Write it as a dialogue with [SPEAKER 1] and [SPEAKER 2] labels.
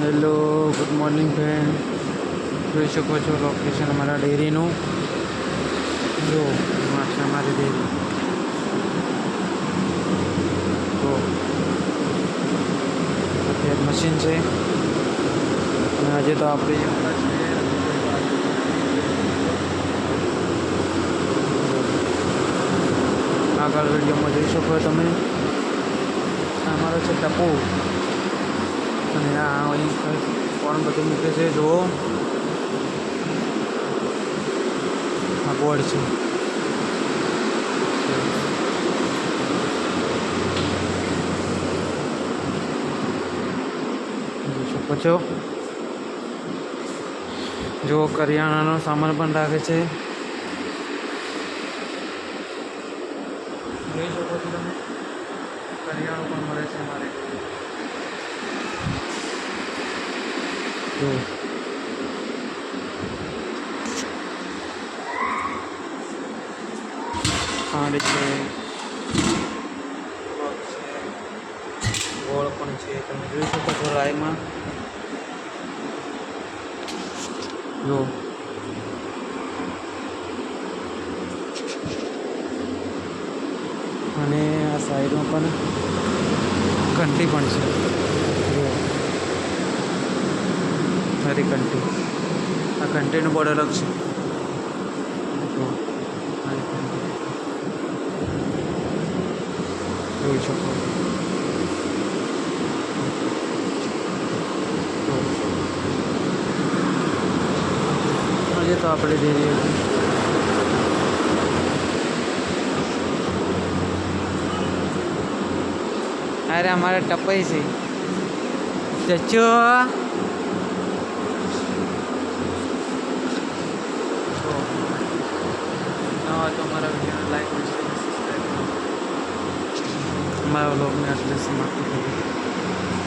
[SPEAKER 1] Hello, good morning friend જોઈ શકો છો લોકેશન અમારા ડેરીનું. જો અમારી ડેરી. તો, અત્યારે મશીન છે. અને આજે તો આપણે આગળ વિડીયોમાં જોઈ શકો તમે. અમારો છે ટપુ. અને આ અહીં કોણ બધું મૂકે છે, જુઓ. આ બોર્ડ છે. શકો છો. જો કરિયાણાનો સામાન પણ રાખે છે. જોઈ શકો છો તમે. કરિયાણું પણ મળે છે મારે જો ખાંડ છે ગોળ પણ છે તમે જોઈ શકો છો રાયમાં જો અને આ સાઈડમાં પણ ઘંટી પણ છે જો મારી ઘંટી આ કન્ટ્રીનું બોર્ડ અલગ છે. જોઈ શકો. આજે તો આપણે જઈ રહ્યા અરે, અમારે ટપાઈ છે. ચચો નવા તો અમારા વિડીયોને લાઈક સબસ્ક્રાઈબ અમારા વ્લોગને આટલે સમાપ્ત કરીએ